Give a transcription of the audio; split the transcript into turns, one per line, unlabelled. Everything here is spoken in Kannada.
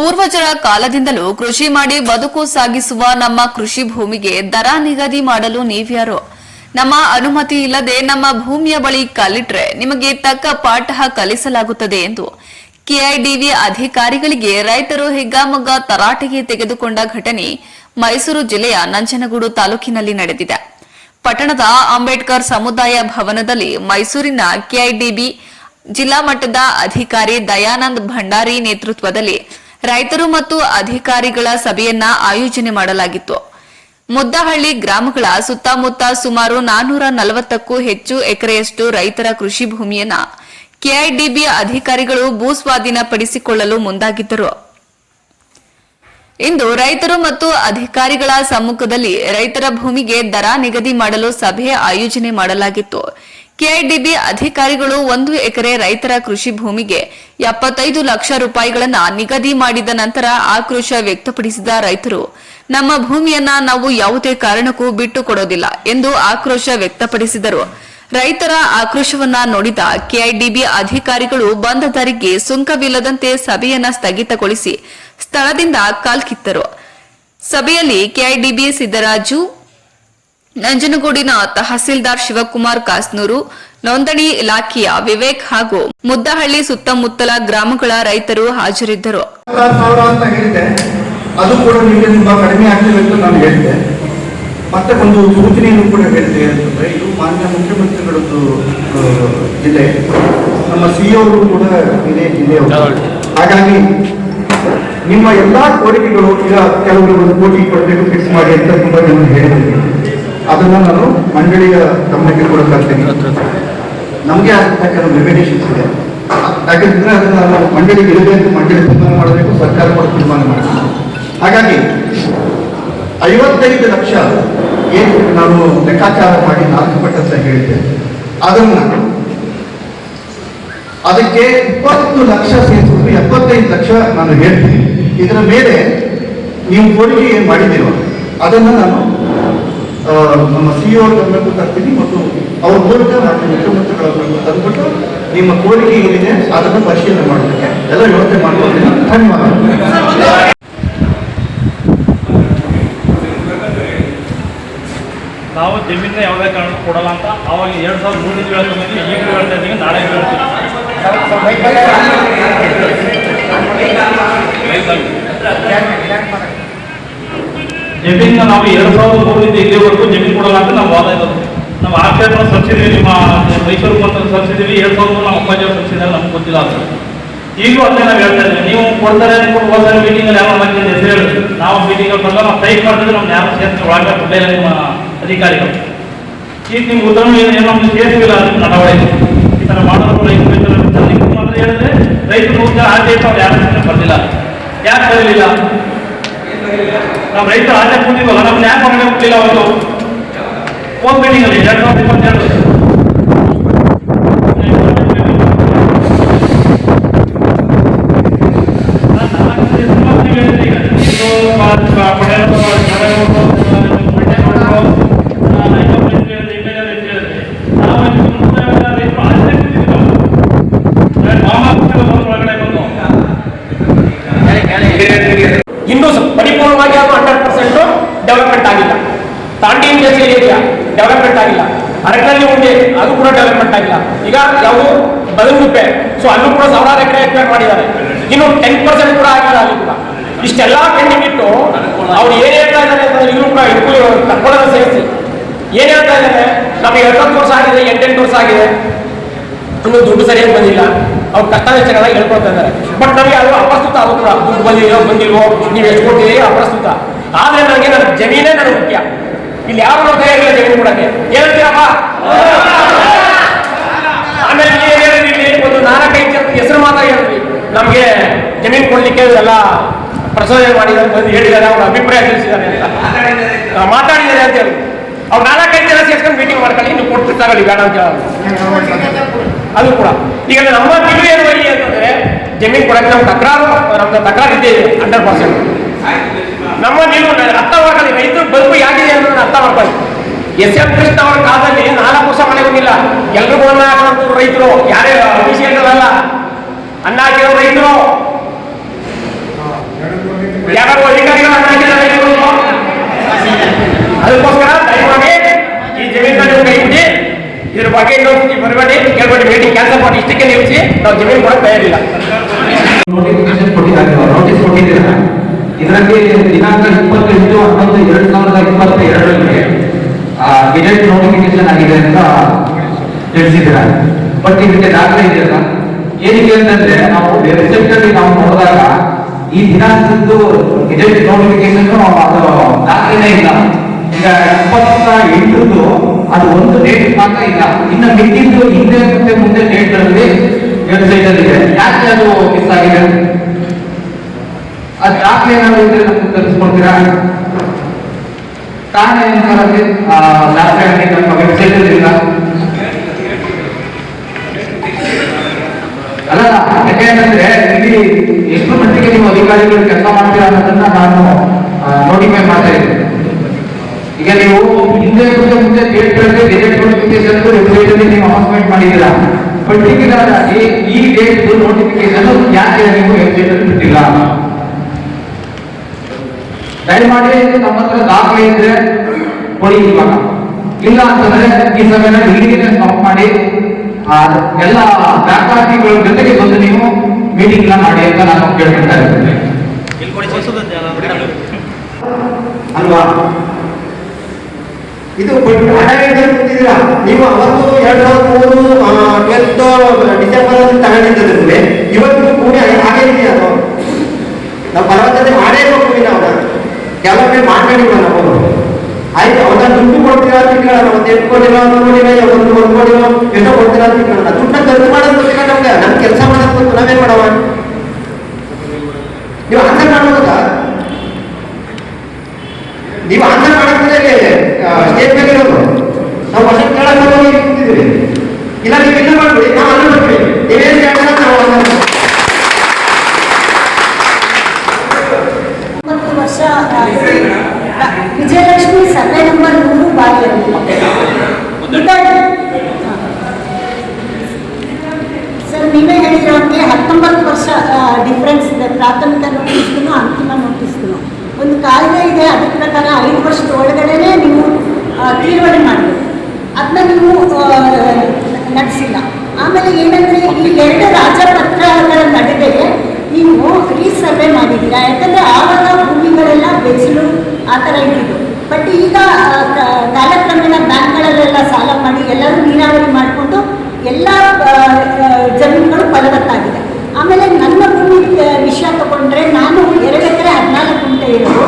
ಪೂರ್ವಜರ ಕಾಲದಿಂದಲೂ ಕೃಷಿ ಮಾಡಿ ಬದುಕು ಸಾಗಿಸುವ ನಮ್ಮ ಕೃಷಿ ಭೂಮಿಗೆ ದರ ನಿಗದಿ ಮಾಡಲು ನೀವ್ಯಾರು? ನಮ್ಮ ಅನುಮತಿ ಇಲ್ಲದೆ ನಮ್ಮ ಭೂಮಿಯ ಬಳಿ ಕಲ್ಲಿಟ್ರೆ ನಿಮಗೆ ತಕ್ಕ ಪಾಠ ಕಲಿಸಲಾಗುತ್ತದೆ ಎಂದು ಕೆಐಡಿವಿ ಅಧಿಕಾರಿಗಳಿಗೆ ರೈತರು ಹಿಗ್ಗಾಮಗ್ಗ ತರಾಟೆಗೆ ತೆಗೆದುಕೊಂಡ ಘಟನೆ ಮೈಸೂರು ಜಿಲ್ಲೆಯ ನಂಜನಗೂಡು ತಾಲೂಕಿನಲ್ಲಿ ನಡೆದಿದೆ. ಪಟ್ಟಣದ ಅಂಬೇಡ್ಕರ್ ಸಮುದಾಯ ಭವನದಲ್ಲಿ ಮೈಸೂರಿನ ಕೆಐಡಿಬಿ ಜಿಲ್ಲಾ ಮಟ್ಟದ ಅಧಿಕಾರಿ ದಯಾನಂದ್ ಭಂಡಾರಿ ನೇತೃತ್ವದಲ್ಲಿ ರೈತರು ಮತ್ತು ಅಧಿಕಾರಿಗಳ ಸಭೆಯನ್ನ ಆಯೋಜನೆ ಮಾಡಲಾಗಿತ್ತು. ಮುದ್ದಹಳ್ಳಿ ಗ್ರಾಮಗಳ ಸುತ್ತಮುತ್ತ ಸುಮಾರು ನಾನೂರ ನಲವತ್ತಕ್ಕೂ ಹೆಚ್ಚು ಎಕರೆಯಷ್ಟು ರೈತರ ಕೃಷಿ ಭೂಮಿಯನ್ನ ಕೆಐಡಿಬಿ ಅಧಿಕಾರಿಗಳು ಭೂಸ್ವಾಧೀನ ಪಡಿಸಿಕೊಳ್ಳಲು ಮುಂದಾಗಿದ್ದರು. ಇಂದು ರೈತರು ಮತ್ತು ಅಧಿಕಾರಿಗಳ ಸಮ್ಮುಖದಲ್ಲಿ ರೈತರ ಭೂಮಿಗೆ ದರ ನಿಗದಿ ಮಾಡಲು ಸಭೆ ಆಯೋಜನೆ ಮಾಡಲಾಗಿತ್ತು. ಕೆಐಡಿಬಿ ಅಧಿಕಾರಿಗಳು ಒಂದು ಎಕರೆ ರೈತರ ಕೃಷಿ ಭೂಮಿಗೆ ಎಪ್ಪತ್ತೈದು ಲಕ್ಷ ರೂಪಾಯಿಗಳನ್ನು ನಿಗದಿ ಮಾಡಿದ ನಂತರ ಆಕ್ರೋಶ ವ್ಯಕ್ತಪಡಿಸಿದ ರೈತರು, ನಮ್ಮ ಭೂಮಿಯನ್ನ ನಾವು ಯಾವುದೇ ಕಾರಣಕ್ಕೂ ಬಿಟ್ಟು ಕೊಡೋದಿಲ್ಲ ಎಂದು ಆಕ್ರೋಶ ವ್ಯಕ್ತಪಡಿಸಿದರು. ರೈತರ ಆಕ್ರೋಶವನ್ನ ನೋಡಿದ ಕೆಐಡಿಬಿ ಅಧಿಕಾರಿಗಳು ಬಂದ ದಾರಿಗೆ ಸುಂಕವಿಲ್ಲದಂತೆ ಸಭೆಯನ್ನ ಸ್ಥಗಿತಗೊಳಿಸಿ ಸ್ಥಳದಿಂದ ಕಾಲ್ಕಿತ್ತರು. ಸಭೆಯಲ್ಲಿ ಕೆಐಡಿಬಿ ಸಿದ್ದರಾಜು ನಂಜನಗೂಡಿನ ತಹಸೀಲ್ದಾರ್ ಶಿವಕುಮಾರ್ ಕಾಸ್ನೂರು, ನೋಂದಣಿ ಇಲಾಖೆಯ ವಿವೇಕ್ ಹಾಗೂ ಮುದ್ದಹಳ್ಳಿ ಸುತ್ತಮುತ್ತಲ ಗ್ರಾಮಗಳ ರೈತರು ಹಾಜರಿದ್ದರು.
ಅದು ಕೂಡ ನಿಮಗೆ ತುಂಬಾ ಕಡಿಮೆ ಆಗ್ತದೆ ಅಂತ ನಾನು ಹೇಳಿದೆ ಮತ್ತೆ ಒಂದು ಸೂಚನೆಯನ್ನು ಕೂಡ ಹೇಳಿದೆ ಅಂತಂದ್ರೆ, ಇದು ಮಾನ್ಯ ಮುಖ್ಯಮಂತ್ರಿಗಳದ್ದು ಜಿಲ್ಲೆ. ನಮ್ಮ ಸಿ ಅವರು ಕೂಡ ಇದೇ ಜಿಲ್ಲೆಯವರು ಹಾಗಾಗಿ ನಿಮ್ಮ ಎಲ್ಲಾ ಕೋರಿಕೆಗಳು ಈಗ ಕೆಲವರು ಒಂದು ಕೋಟಿ ಕೊಡಬೇಕು ಫಿಕ್ಸ್ ಮಾಡಿ ಅಂತ ತುಂಬಾ ಜನ ಹೇಳಿದ್ದೀನಿ ಅದನ್ನ ನಾನು ಮಂಡಳಿಯ ಗಮನಕ್ಕೆ ಕೂಡ ತರ್ತೀನಿ ನಮಗೆ ಕೆಲವು ರೆಮಿಡೇಷನ್ಸ್ ಇದೆ. ಯಾಕಂದ್ರೆ ಅದನ್ನ ನಾವು ಮಂಡಳಿಗೆ ಇರಬೇಕು ಮಂಡಳಿ ತೀರ್ಮಾನ ಮಾಡಬೇಕು ಸರ್ಕಾರ ಕೂಡ ತೀರ್ಮಾನ ಮಾಡಬೇಕು. ಹಾಗಾಗಿ ಐವತ್ತೈದು ಲಕ್ಷ ಏನು ನಾನು ಲೆಕ್ಕಾಚಾರ ಮಾಡಿ ನಾಲ್ಕು ಪಟ್ಟ ಹೇಳಿದೆ ಹೇಳಿದ್ದೆ. ಅದನ್ನ ಅದಕ್ಕೆ ಇಪ್ಪತ್ತು ಲಕ್ಷ ಸೇರಿಸ್ಬಿಟ್ಟು ಎಪ್ಪತ್ತೈದು ಲಕ್ಷ ನಾನು ಹೇಳ್ತೀನಿ. ಇದರ ಮೇಲೆ ನೀವು ಕೋರಿಕೆ ಏನು ಮಾಡಿದ್ದೀರೋ ಅದನ್ನು ನಾನು ನಮ್ಮ ಸಿ ಅವ್ರ ಗಮನಕ್ಕೂ ತರ್ತೀನಿ ಮತ್ತು ಅವ್ರ ಮೂಲಕ ನಾನು ಮುಖ್ಯಮಂತ್ರಿಗಳ ತಂದುಬಿಟ್ಟು ತಂದ್ಬಿಟ್ಟು ನಿಮ್ಮ ಕೋರಿಕೆ ಏನಿದೆ ಅದನ್ನು ಪರಿಶೀಲನೆ ಮಾಡೋದಕ್ಕೆ ಎಲ್ಲ ವ್ಯವಸ್ಥೆ ಮಾಡ್ಕೊಳ್ತೀನಿ ಧನ್ಯವಾದ
ನಾವು ಜಮೀನ ಯಾವುದೇ ಕಾರಣ ಕೊಡಲ್ಲ ಅಂತ ಅವಾಗ ಎರಡು ಸಾವಿರದ ಮೂರು ಹೇಳ್ತಾ ಬಂದ್ವಿ ಈಗ ಹೇಳ್ತಾ ಇದ್ದೀವಿ ನಾಳೆ ಹೇಳ್ತೀವಿ ಜಮೀನ ನಾವು ಎರಡು ಸಾವಿರದ ಮೂರರಿಂದ ಇಲ್ಲಿವರೆಗೂ ಜಮೀನು ಕೊಡಲ್ಲ ಅಂತ ನಾವು ವಾದ ಇರೋದು. ನಾವು ಆ ಕ್ಷೇತ್ರ ಸಬ್ಸಿಡಿ ನಿಮ್ಮ ಮೈಸೂರು ಬಂತ ಸಬ್ಸಿಡಿ ಎರಡು ಸಾವಿರದ ನಾವು ಅವ್ರ ಸಬ್ಸಿಡಿ ನಮ್ಗೆ ಗೊತ್ತಿಲ್ಲ ಅದು. ಈಗಲೂ ಅದೇ ನಾವು ಹೇಳ್ತಾ ಇದ್ದೀವಿ, ನೀವು ಕೊಡ್ತಾರೆ ಅನ್ಕೊಂಡು ಹೋದ ಮೀಟಿಂಗಲ್ಲಿ ಯಾವ ಮಂದಿ ಹೆಸರು ಹೇಳಿದ್ರು ನಾವು ಮೀಟಿಂಗಲ್ಲಿ ಬಂದಾಗ ನಾವು ಟೈಪ್ ಮಾಡಿದ್ರೆ ನಮ್ಮ ಯಾರು ಸೇರ್ತಾರೆ ಒಳಗೆ ಕೊಡಲಿಲ್ಲ ನಿಮ್ಮ ಅಧಿಕಾರಿಗಳು. ಈಗ ನಿಮ್ಗೆ ಉತ್ತರ ಏನೋ ನಮ್ಗೆ ಸೇರಿಸಿಲ್ಲ ಅಂತ ನಡವಳಿಕೆ ಈ ಥರ ಮಾಡೋದು ರೈತರು. ನೀವು ಮಾತ್ರ ಹೇಳಿದ್ರೆ ರೈತರು ಆ ಟೈಪ್ ಅವ್ರು ಯಾರು ಬರ್ಲಿಲ್ಲ. ಯಾಕೆ ಬರಲಿಲ್ಲ? ನಾವು ರೈತರು ಆಚೆ ಕೂತಿದ್ವಲ್ಲ ನಮ್ಗೆ ಯಾಕೆ ಹೊರಗಡೆ ಬಿಟ್ಟಿಲ್ಲ ಅವತ್ತು? ಹೋದ್ ಮೀಟಿಂಗಲ್ಲಿ ಎರಡು ಸಾವಿರದ ಇಪ್ಪತ್ತೆರಡು.
ಇನ್ನೂ ಸ- ಪರಿಪೂರ್ಣವಾಗಿ ಅದು ಹಂಡ್ರೆಡ್ ಪರ್ಸೆಂಟ್ ಡೆವಲಪ್ಮೆಂಟ್ ಆಗಿಲ್ಲ ತಾಂಡಿ ಇಂಡಸ್ಟ್ರಿಯಲ್ ಏರಿಯಾ ಡೆವಲಪ್ಮೆಂಟ್ ಆಗಿಲ್ಲ. ಅರಕಲ್ಲಿ ಉಂಡೆ ಅದು ಕೂಡ ಡೆವಲಪ್ಮೆಂಟ್ ಆಗಿಲ್ಲ. ಈಗ ಯಾವುದು ಬದಗುಪ್ಪೆ ಸೊ ಅಲ್ಲೂ ಕೂಡ ಸಾವಿರಾರು ಎಕರೆ ಎಕ್ಸ್ಪೇರ್ ಮಾಡಿದ್ದಾರೆ. ಇನ್ನು ಟೆನ್ ಪರ್ಸೆಂಟ್ ಕೂಡ ಆಗಿಲ್ಲ ಅಲ್ಲಿ ಕೂಡ ಇಷ್ಟೆಲ್ಲ ಪೆಂಡಿಂಗ್ ಇಟ್ಟು ಅವ್ರು ಏನ್ ಹೇಳ್ತಾ ಇದ್ದಾರೆ ಅಂತಂದ್ರೆ ಇವರು ಕೂಡ ಇದಕ್ಕೂ ತಕ್ಕೊಳ್ಳೋದು ಸೇರಿಸಿ ಏನ್ ಹೇಳ್ತಾ ಇದ್ದಾರೆ? ನಮಗೆ ಎಪ್ಪತ್ತು ವರ್ಷ ಆಗಿದೆ, ಎಂಟೆಂಟು ವರ್ಷ ಆಗಿದೆ. ಇನ್ನೂ ದುಡ್ಡು ಸರಿಯಾಗಿ ಬಂದಿಲ್ಲ. ಅವ್ರು ಕಷ್ಟ ವೆಚ್ಚಗಳನ್ನ ಹೇಳ್ಕೊಳ್ತಾ ಇದ್ದಾರೆ. ಬಟ್ ನಮಗೆ ಅದು ಅಪ್ರಸ್ತುತ ಅದು ಕೂಡ ದುಡ್ಡು ಬಂದಿದೆಯೋ ಬಂದಿಲ್ವೋ, ನೀವು ಎಷ್ಟು ಕೊಟ್ಟಿದ್ದೀರಿ ಅಪ್ರಸ್ತುತ. ಆದ್ರೆ ನನಗೆ ನನ್ನ ಜಮೀನೇ ನನಗೆ ಮುಖ್ಯ. ಇಲ್ಲಿ ಯಾರು ಕೈಯಾಗಿಲ್ಲ ಜಮೀನು ಕೊಡಕ್ಕೆ? ಹೇಳ್ತೀರಪ್ಪ ಆಮೇಲೆ ಇಲ್ಲಿ? ಒಂದು ನಾಲ್ಕೈದು ಜನ ಹೆಸರು ಮಾತ್ರ ಹೇಳಿದ್ವಿ. ನಮಗೆ ಜಮೀನು ಕೊಡ್ಲಿಕ್ಕೆ ಎಲ್ಲ ಪ್ರಚೋದನೆ ಮಾಡಿದ್ದಾರೆ ಬಂದು ಹೇಳಿದ್ದಾರೆ. ಅವ್ರ ಅಭಿಪ್ರಾಯ ತಿಳಿಸಿದ್ದಾರೆ ಅಂತ. ಮಾತಾಡಿದ್ದಾರೆ ಅಂತ ಹೇಳಿ ಅವ್ರು ನಾಲ್ಕೈದು ಜನ ಸೇರ್ಕೊಂಡು ಮೀಟಿಂಗ್ ಮಾಡ್ಕೊಳ್ಳಿ. ನೀವು ಕೊಟ್ಟು ತಗೊಳ್ಳಿ, ಬೇಡ ಅಂತ ಅದು ಕೂಡ. ಈಗ ನಮ್ಮ ನಿಲುವು ಏನು ಬಳಿ ಅಂತಂದ್ರೆ ಜಮೀನು ಕೊಡಕ್ಕೆ ನಮ್ಗೆ ತಕರಾರು, ನಮ್ದು ತಕರಾರು ಇದೆ ಹಂಡ್ರೆಡ್ ಪರ್ಸೆಂಟ್. ನಮ್ಮ ನಿಲುವು ಅರ್ಥವಾಗಲಿ ರೈತರು ಬದುಕು ಮಾಡ್ಕೊಳ್ಳಿ ಎಸ್ ಎಂ ಕೃಷ್ಣ ಅವರ ಕಾಲದಲ್ಲಿ ನಾಲ್ಕು ವರ್ಷ ಮನೆ ಹೋಗಿಲ್ಲ ಎಲ್ರಿಗೂ ಅನ್ನ ಹಾಕಿರೋ ರೈತರು. ಯಾರೇ ಅಫಿಷಿಯಲ್ಗಳಲ್ಲ ಅನ್ನ ಹಾಕಿರೋ ರೈತರು. ಯಾರು ಅಧಿಕಾರಿಗಳು ಅನ್ನ ಹಾಕಿರೋ ರೈತರು ಅದಕ್ಕೋಸ್ಕರ ದಯಮಾಡಿ ಈ ಜಮೀನು ಕೈ ಇಟ್ಟು, ಇದ್ರ ಬಗ್ಗೆ ಇನ್ನೊಂದು ಬರಬೇಡಿ ಕೇಳ್ಬೇಡಿ ಭೇಟಿ ಕ್ಯಾನ್ಸಲ್ ಮಾಡಿ ಇಷ್ಟಕ್ಕೆ ನಿಲ್ಲಿಸಿ, ನಾವು ಜಮೀನು ಕೊಡಕ್ಕೆ ತಯಾರಿಲ್ಲ.
ನೋಟಿಫಿಕೇಶನ್ ಕೊಟ್ಟಿದ್ದಾರೆ ನೋಟಿಸ್ ಕೊಟ್ಟಿದ್ದೀರಾ. ಇದರಲ್ಲಿ ದಿನಾಂಕ ಇಪ್ಪತ್ತೆಂಟು ಹನ್ನೊಂದು, ಎರಡು ಸಾವಿರದ ಇಪ್ಪತ್ತ ಎರಡರಲ್ಲಿ ಗೆಜೆಟ್ ನೋಟಿಫಿಕೇಶನ್ ಆಗಿದೆ ಅಂತ ತಿಳಿಸಿದ್ದಾರೆ. ಬಟ್ ಇದಕ್ಕೆ ದಾಖಲೆ ಇದೆಯಲ್ಲ? ಏನಕ್ಕೆ ಅಂತಂದ್ರೆ ನಾವು ವೆಬ್ಸೈಟ್ ಅಲ್ಲಿ ನಾವು ನೋಡಿದಾಗ ಈ ದಿನಾಂಕದ್ದು ಗೆಜೆಟ್ ನೋಟಿಫಿಕೇಶನ್ ಅದು ದಾಖಲೆನೇ ಇಲ್ಲ. ಈಗ ಇಪ್ಪತ್ತ ಎಂಟದ್ದು ಅದು ಒಂದು ಡೇಟ್ ಮಾತ್ರ ಇಲ್ಲ. ಇನ್ನು ಮಿಕ್ಕಿದ್ದು ಹಿಂದೆ ಮತ್ತೆ ಮುಂದೆ ಡೇಟ್ ಅಲ್ಲಿ ವೆಬ್ಸೈಟ್ ಅಲ್ಲಿ ಇದೆ. ಯಾಕೆ ಅದು ಮಿಸ್ ಆಗಿದೆ? ಅದು ದಾಖಲೆ ಏನಾದ್ರು ಇದ್ರೆ ನಮ್ಗೆ ತರಿಸ್ಕೊಡ್ತೀರಾ? ಕಾರಣ ಏನು ಸರ್ ಅಲ್ಲಿ ಆ, ದಾಖಲೆ ಅಲ್ಲಿ ನಮ್ಮ ವೆಬ್ಸೈಟ್ ಅಲ್ಲಿ ಇಲ್ಲ ಅಲ್ಲ ಯಾಕೆಂದ್ರೆ ಇಲ್ಲಿ ಎಷ್ಟು ಮಟ್ಟಿಗೆ ನೀವು ಅಧಿಕಾರಿಗಳು ಕೆಲಸ ಮಾಡ್ತೀರಾ ಅನ್ನೋದನ್ನ ನಾನು ನೋಟಿಫೈ ಮಾಡ್ತಾ ಇದ್ದೀನಿ. ಈಗ ನೀವು ಹಿಂದೆ ಮುಂದೆ ಮುಂದೆ ಡೇಟ್ಗಳಲ್ಲಿ ಗೆಜೆಟ್ ನೋಟಿಫಿಕೇಶನ್ ವೆಬ್ಸೈಟ್ ನೀವು ಅನೌನ್ಸ್ಮೆಂಟ್ ಮಾಡಿದ್ದೀರಾ? ಪರ್ಟಿಕ್ಯುಲರ್ ಆಗಿ ಈ ಡೇಟ್ ನೋಟಿಫಿಕೇಶನ್ ಯಾಕೆ ನೀವು ವೆಬ್ಸೈಟ್ ಅಲ್ಲಿ ಬಿಟ್ಟಿಲ್ಲ ದಯಮಾಡಿ ನಮ್ಮ ಹತ್ರ ದಾಖಲೆ ಇದ್ರೆ ಕೊಡಿ ಇವಾಗ ಇಲ್ಲ ಅಂತಂದ್ರೆ ಈ ಸಮಯನ ಮೀಟಿಂಗ್ ಸ್ಟಾಪ್ ಮಾಡಿ. ಎಲ್ಲ ಫ್ಯಾಕಲ್ಟಿಗಳ ಜೊತೆಗೆ ಬಂದು ನೀವು ಮೀಟಿಂಗ್ ಮಾಡಿ ಅಂತ ನಾನು ಕೇಳ್ಕೊಳ್ತಾ ಇದ್ದೇನೆ.
ಅಲ್ವಾ? ಇದು ನೀವು ಅವತ್ತು ಎರಡ್ ಸಾವಿರದ ಮೂರು ಟ್ವೆಲ್ತ್ ಡಿಸೆಂಬರ್ ಅಲ್ಲಿ ತಗೊಂಡಿದ್ದಂದ್ರೆ ಇವತ್ತು ಕೂಡಿ ಹಾಗೆ ಇದೆಯಾ ಅದು ನಾವು ಫಲವತ್ತತೆ ಮಾಡೇ ಹೋಗ್ತೀವಿ ನಾವು ಡೆವಲಪ್ಮೆಂಟ್ ಮಾಡ್ಕೊಂಡಿಲ್ಲ ನಾವು ಆಯ್ತು ಅವನ್ನ ದುಡ್ಡು ಕೊಡ್ತೀರಾ ಅಂತ ಎಂಟು ಕೋಟಿನೋ ಒಂದು ಕೋಟಿನೋ ಅಂತ ಖರ್ಚು ಮಾಡೋದು ನಮ್ಗೆ. ನಮ್ ಕೆಲಸ ಮಾಡೋದು ಗೊತ್ತು ನಾವೇನ್ ಮಾಡವ? ನೀವು ಆನ್ಸರ್ ಮಾಡ್ಬೋದಾ? ನೀವು ಇರೋದು. ನಾವು ವರ್ಷ ಇಲ್ಲ, ನೀವು ಮಾಡ್ಬಿಡಿ. ನಾವು
ವಿಜಯಲಕ್ಷ್ಮಿ ಸರ್ವೆ ನಂಬರ್ ಮೂರು ಬಾಗಿಲಲ್ಲಿ ಸರ್, ನೀವೇ ಹೇಳಿರೋ ಹಾಗೆ ಹತ್ತೊಂಬತ್ತು ವರ್ಷ ಡಿಫ್ರೆನ್ಸ್ ಇದೆ. ಪ್ರಾಥಮಿಕ ನೋಟಿಸ್ಗೂ ಅಂತಿಮ ನೋಟಿಸ್ಗೂ. ಒಂದು ಕಾಯ್ದೆ ಇದೆ ಅದ್ರ ಪ್ರಕಾರ ಐದು ವರ್ಷದ ಒಳಗಡೆನೆ ನೀವು ತೀರ್ಮಾನ ಮಾಡಬೇಕು. ಅದನ್ನ ನೀವು ನಡೆಸಿಲ್ಲ. ಆಮೇಲೆ ಏನಂದ್ರೆ, ಈ ಎರಡು ರಾಜಪತ್ರಗಳ ನಡುವೆ ನೀವು ರೀಸರ್ವೆ ಮಾಡಿದ್ದೀರಾ? ಯಾಕಂದ್ರೆ ಆವಾಗ ಭೂಮಿಗಳೆಲ್ಲ ಬೆಸಲು ಆ ಥರ ಇಟ್ಟಿದ್ದು ಬಟ್ ಈಗ ಕಾಲಕ್ರಮೇಣ ಬ್ಯಾಂಕ್ಗಳಲ್ಲೆಲ್ಲ ಸಾಲ ಮಾಡಿ ಎಲ್ಲರೂ ನೀರಾವರಿ ಮಾಡಿಕೊಂಡು ಎಲ್ಲ ಜಮೀನುಗಳು ಫಲವತ್ತಾಗಿದೆ. ಆಮೇಲೆ ನನ್ನ ಭೂಮಿ ವಿಷಯ ತಗೊಂಡ್ರೆ ನಾನು ಎರಡು ಎಕರೆ ಹದಿನಾಲ್ಕು ಗುಂಟೆ ಇರೋದು.